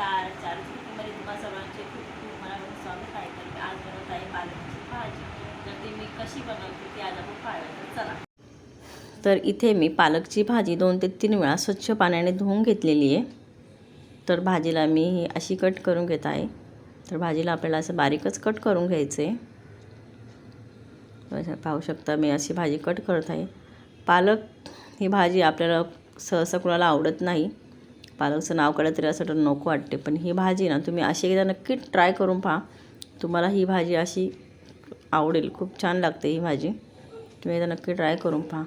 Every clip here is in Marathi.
नमस्कार. चार कुटुंबाने तुम्हाला सर्वांचे खूप खूप मनापासून स्वागत आहे. तर आज बनवत आहे पालकची भाजी. तर ती मी कशी बनवते ती आज आपण पाहूया तर चला. तर इथे मी पालकची भाजी दोन ते तीन वेळा स्वच्छ पाण्याने धुवून घेतलेली आहे. तर भाजीला मी ही अशी कट करून घेत आहे. तर भाजीला आपल्याला असं बारीकच कट करून घ्यायचं. आहे पाहू शकता मी अशी भाजी कट करत आहे. पालक ही भाजी आपल्याला सहसा कुणाला आवडत नाही. पालकचं नाव काढलं तरी असं तर नको वाटते. पण ही भाजी ना तुम्ही अशी एकदा नक्की ट्राय करून पहा. तुम्हाला ही भाजी अशी आवडेल. खूप छान लागते ही भाजी. तुम्ही एकदा नक्की ट्राय करून पहा.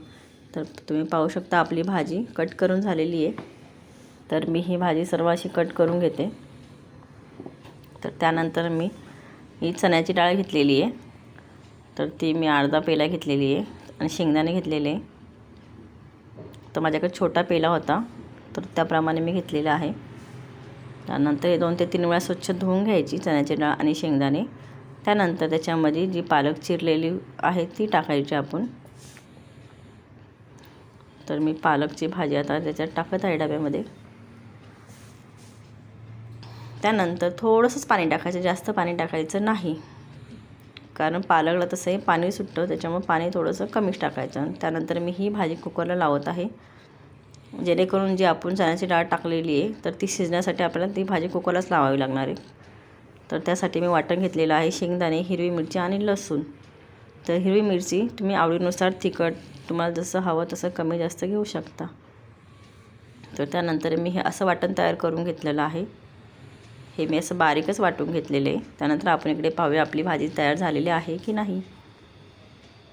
तर तुम्ही पाहू शकता आपली भाजी कट करून झालेली आहे. तर मी ही भाजी सर्व अशी कट करून घेते. तर त्यानंतर मी ही चण्याची डाळ घेतलेली आहे. तर ती मी अर्धा पेला घेतलेली आहे आणि शेंगदाणे घेतलेले आहे. तर माझ्याकडे छोटा पेला होता. तर त्याप्रमाणे मी घेतलेलं आहे. त्यानंतर हे दोन ते तीन वेळा स्वच्छ धुवून घ्यायची चण्याची डाळ आणि शेंगदाणे. त्यानंतर त्याच्यामध्ये जी पालक चिरलेली आहे ती टाकायची आपण. तर मी पालकची भाजी आता त्याच्यात टाकत आहे डब्यामध्ये. त्यानंतर थोडंसंच पाणी टाकायचं जास्त पाणी टाकायचं नाही. कारण पालकला तसंही पाणी सुटतं त्याच्यामुळे पाणी थोडंसं कमीच टाकायचं. त्यानंतर मी ही भाजी कुकरला लावत आहे. जेणेकरून जी आपण चण्याची डाळ टाकलेली आहे तर ती शिजण्यासाठी आपल्याला ती भाजी कुकरलाच लावावी लागणार आहे. तर त्यासाठी मी वाटण घेतलेलं आहे शेंगदाणे हिरवी मिरची आणि लसूण. तर हिरवी मिरची तुम्ही आवडीनुसार तिखट तुम्हाला जसं हवं तसं कमी जास्त घेऊ शकता. तर त्यानंतर मी हे असं वाटण तयार करून घेतलेलं आहे. हे मी असं बारीकच वाटून घेतलेलं आहे. त्यानंतर आपण इकडे पाहूया आपली भाजी तयार झालेली आहे की नाही.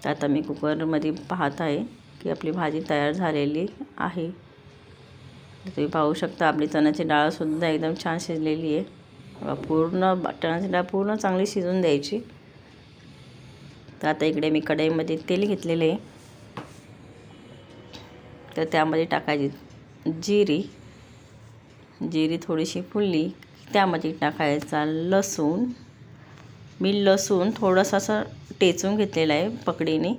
तर आता मी कुकरमध्ये पाहत आहे की आपली भाजी तयार झालेली आहे. तुम्ही पाहू शकता आपली चण्याची डाळसुद्धा एकदम छान शिजलेली आहे. पूर्ण चण्याची डाळ पूर्ण चांगली शिजून द्यायची. तर आता इकडे मी कढईमध्ये तेल घेतलेले आहे. तर त्यामध्ये टाकायची जिरी. जिरी थोडीशी फुलली त्यामध्ये टाकायचा लसूण. मी लसूण थोडंसं असं टेचून घेतलेलं आहे पकडीने.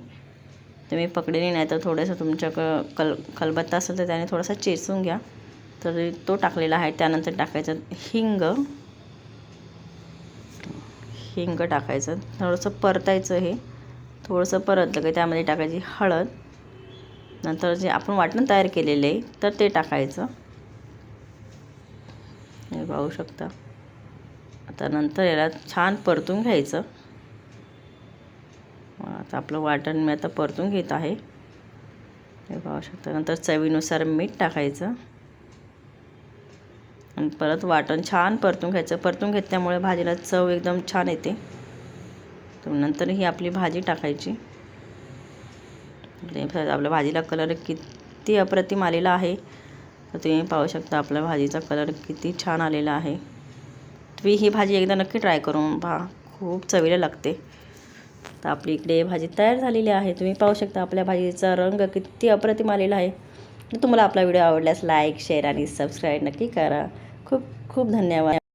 तुम्ही पकडली नाही तर थोडंसं तुमच्या क कल खलबत्ता असेल तर त्याने थोडासा चेचून घ्या. तर तो टाकलेला आहे. त्यानंतर टाकायचं हिंग. हिंग टाकायचं. थोडंसं परतायचं हे. थोडंसं परतलं की त्यामध्ये टाकायची हळद. नंतर जे आपण वाटण तयार केलेले आहे तर ते टाकायचं. हे पाहू शकता. आता नंतर याला छान परतून घ्यायचं. तर आपलं वाटण मी आता परतून घेत आहे. हे पाहू शकता नंतर चवीनुसार मीठ टाकायचं. आणि परत वाटण छान परतून घ्यायचं. परतून घेतल्यामुळे भाजीला चव एकदम छान येते. तर नंतर ही आपली भाजी टाकायची. आपल्या भाजीला कलर किती अप्रतिम आलेला आहे. तर तुम्ही पाहू शकता आपल्या भाजीचा कलर किती छान आलेला आहे. तुम्ही ही भाजी एकदा नक्की ट्राय करून पहा. खूप चवीला लागते. तर आपली इकडे भाजी तयार झालेली आहे. तुम्ही पाहू शकता आपल्या भाजीचा रंग किती अप्रतिम आलेला आहे. तुम्हाला आपला व्हिडिओ आवडल्यास लाईक शेअर आणि सबस्क्राईब नक्की करा. खूप खूप धन्यवाद.